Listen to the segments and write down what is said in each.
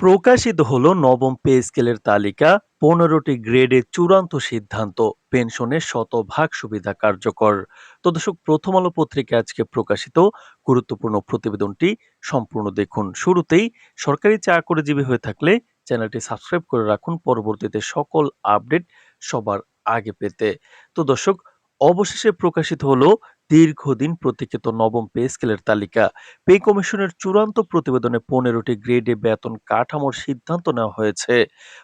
প্রকাশিত হল নবম পে স্কেলের তালিকা, পনেরোটি গ্রেডে চূড়ান্ত সিদ্ধান্ত, পেনশনের শতভাগ সুবিধা কার্যকর। তো দর্শক, প্রথম আলো পত্রিকা আজকে প্রকাশিত। গুরুত্বপূর্ণ প্রতিবেদনটি সম্পূর্ণ দেখুন। শুরুতেই সরকারি চাকরিজীবী হয়ে থাকলে চ্যানেলটি সাবস্ক্রাইব করে রাখুন। পরবর্তীতে সকল আপডেট সবার আগে পেতে। তো দর্শক, অবশেষে প্রকাশিত হলো দীর্ঘদিন প্রতীক্ষিত নবম পে স্কেলের তালিকা। পে কমিশনের চূড়ান্ত প্রতিবেদনে পনেরোটি গ্রেডে বেতন কাঠামোর সিদ্ধান্ত নেওয়া হয়েছে।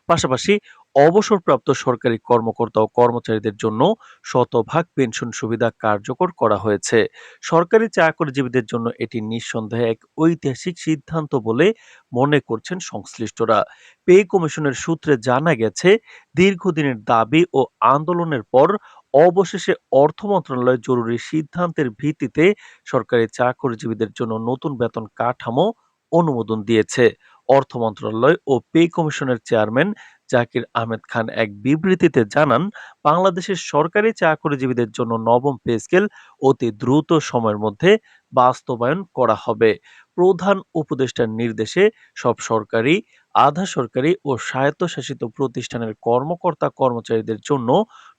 পাশাপাশি অবসরপ্রাপ্ত সরকারি কর্মকর্তা ও কর্মচারীদের জন্য শতভাগ পেনশন সুবিধা কার্যকর করা হয়েছে। সরকারি চাকরিজীবীদের জন্য এটি নিঃসন্দেহে এক ঐতিহাসিক সিদ্ধান্ত বলে মনে করছেন সংশ্লিষ্টরা। পে কমিশনের সূত্রে জানা গেছে, দীর্ঘদিনের দাবি ও আন্দোলনের পর অবশেষে অর্থ মন্ত্রণালয় জরুরি সিদ্ধান্তের ভিত্তিতে সরকারি চাকরিজীবীদের জন্য নতুন বেতন কাঠামো অনুমোদন দিয়েছে। অর্থ মন্ত্রণালয় ও পে কমিশনের চেয়ারম্যান জাকির আহমেদ খান এক বিবৃতিতে জানান, বাংলাদেশের সরকারি চাকরিজীবীদের জন্য নবম পে স্কেল অতি দ্রুত সময়ের মধ্যে বাস্তবায়ন করা হবে। প্রধান উপদেষ্টার নির্দেশে সব সরকারি আধা সরকারি ও স্বায়ত্তশাসিত প্রতিষ্ঠানের কর্মকর্তা কর্মচারীদের জন্য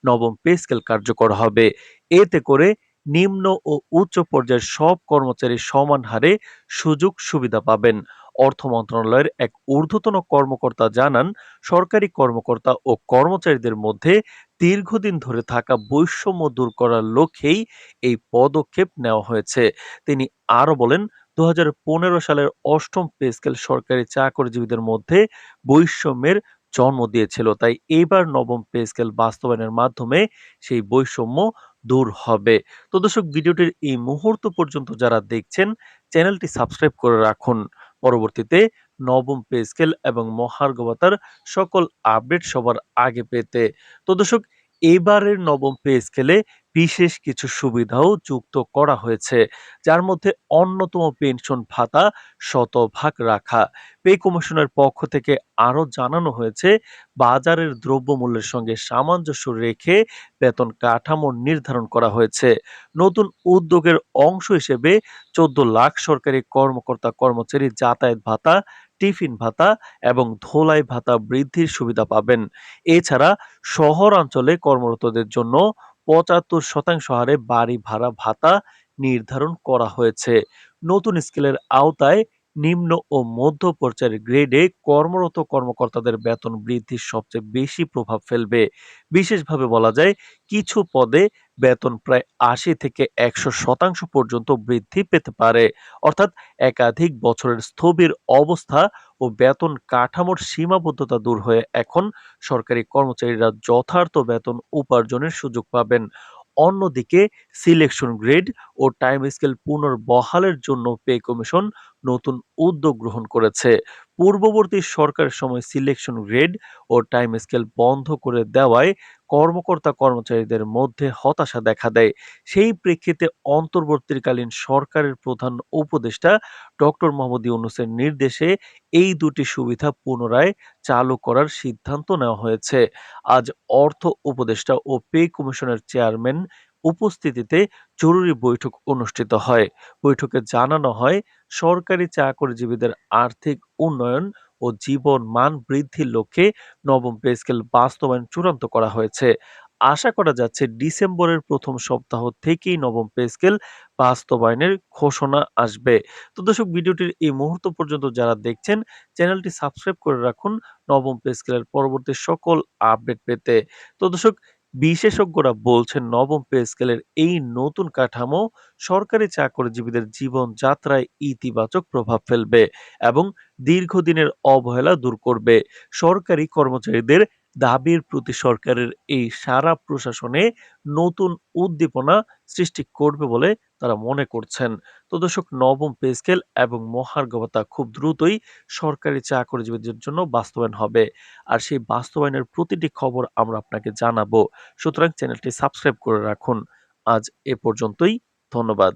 নবম পে স্কেল কার্যকর হবে। এতে করে নিম্ন ও উচ্চ পর্যায়ের সব কর্মচারী সমান হারে সুযোগ সুবিধা পাবেন। অর্থ মন্ত্রণালয়ের এক ঊর্ধ্বতন কর্মকর্তা জানান, সরকারি কর্মকর্তা ও কর্মচারীদের মধ্যে দীর্ঘদিন ধরে থাকা বৈষম্য দূর করার লক্ষ্যেই এই পদক্ষেপ নেওয়া হয়েছে। তিনি আরও বলেন দু হাজার পনেরো সালের অষ্টম পে স্কেল সরকারি চাকরিজীবীদের মধ্যে বৈষম্যের জন্ম দিয়েছিল। তাই এইবার নবম পে স্কেল বাস্তবায়নের মাধ্যমে সেই বৈষম্য দূর হবে। তো দর্শক, ভিডিওটির এই মুহূর্ত পর্যন্ত যারা দেখছেন, চ্যানেলটি সাবস্ক্রাইব করে রাখুন। পরবর্তীতে নবম পে স্কেল এবং মহার্ঘ ভাতার সকল আপডেট সবার আগে পেতে। তো দর্শক, এবারের নবম পে স্কেলে বিশেষ কিছু সুবিধাও যুক্ত করা হয়েছে, যার মধ্যে অন্যতম পেনশন ভাতা শতভাগ রাখা। পে কমিশনের পক্ষ থেকে আরও জানানো হয়েছে, বাজারের দ্রব্যমূল্যের সঙ্গে সামঞ্জস্য রেখে বেতন কাঠামো নির্ধারণ করা হয়েছে। নতুন উদ্যোগের অংশ হিসেবে চোদ্দ লাখ সরকারি কর্মকর্তা কর্মচারী যাতায়াত ভাতা, টিফিন ভাতা এবং ধোলাই ভাতা বৃদ্ধির সুবিধা পাবেন। এছাড়া শহরাঞ্চলে কর্মরতদের জন্য পঁচাত্তর শতাংশ হারে বাড়ি ভাড়া ভাতা নির্ধারণ করা হয়েছে। নতুন স্কেলের আওতায় নিম্ন ও মধ্য পর্যায়ের গ্রেডে কর্মরত কর্মকর্তাদের বেতন বৃদ্ধির সবচেয়ে বেশি প্রভাব ফেলবে। বিশেষভাবে বলা যায়, কিছু পদে বেতন প্রায় আশি থেকে একশো শতাংশ পর্যন্ত বৃদ্ধি পেতে পারে। অর্থাৎ একাধিক বছরের স্থবির অবস্থা ও বেতন কাঠামোর সীমাবদ্ধতা দূর হয়ে এখন সরকারি কর্মচারীরা যথার্থ বেতন উপার্জনের সুযোগ পাবেন। অন্যদিকে সিলেকশন গ্রেড ও টাইম স্কেল পুনর্বহালের জন্য পে কমিশন নতুন উদ্যোগ গ্রহণ করেছে। পূর্ববর্তী সরকারের সময় সিলেকশন গ্রেড ও টাইম স্কেল বন্ধ করে দেওয়ায় কর্মকর্তা কর্মচারীদের মধ্যে হতাশা দেখা দেয়। সেই প্রেক্ষিতে অন্তর্বর্তীকালীন সরকারের প্রধান উপদেষ্টা ডক্টর মোহাম্মদ ইউনুসের নির্দেশে এই দুটি সুবিধা পুনরায় চালু করার সিদ্ধান্ত নেওয়া হয়েছে। আজ অর্থ উপদেষ্টা ও পে কমিশনের চেয়ারম্যান উপস্থিতিতে জরুরি বৈঠক অনুষ্ঠিত হয়। বৈঠকে জানানো হয়, সরকারি চাকরিজীবীদের আর্থিক উন্নয়ন ও জীবন মান বৃদ্ধির লক্ষ্যে নবম পে স্কেল বাস্তবায়ন চূড়ান্ত করা হয়েছে। আশা করা যাচ্ছে ডিসেম্বরের প্রথম সপ্তাহ থেকেই নবম পে স্কেল বাস্তবায়নের ঘোষণা আসবে। তো দর্শক, ভিডিওটির এই মুহূর্ত পর্যন্ত যারা দেখছেন, চ্যানেলটি সাবস্ক্রাইব করে রাখুন নবম পে স্কেলের পরবর্তী সকল আপডেট পেতে। তো দর্শক বিশেষজ্ঞরা বলছেন নবম পে স্কেলের এই নতুন কাঠামো সরকারি চাকরিজীবীদের জীবনযাত্রায় ইতিবাচক প্রভাব ফেলবে এবং দীর্ঘদিনের অবহেলা দূর করবে। সরকারি কর্মচারীদের দাবির প্রতি সরকারের এই সারা প্রশাসনে নতুন উদ্দীপনা সৃষ্টি করবে বলে তারা মনে করছেন। তো দর্শক, নবম পে স্কেল এবং মহার্ঘ খুব দ্রুতই সরকারি চাকরিজীবীদের জন্য বাস্তবায়ন হবে। আর সেই বাস্তবায়নের প্রতিটি খবর আমরা আপনাকে জানাব। সুতরাং চ্যানেলটি সাবস্ক্রাইব করে রাখুন। আজ এ পর্যন্তই, ধন্যবাদ।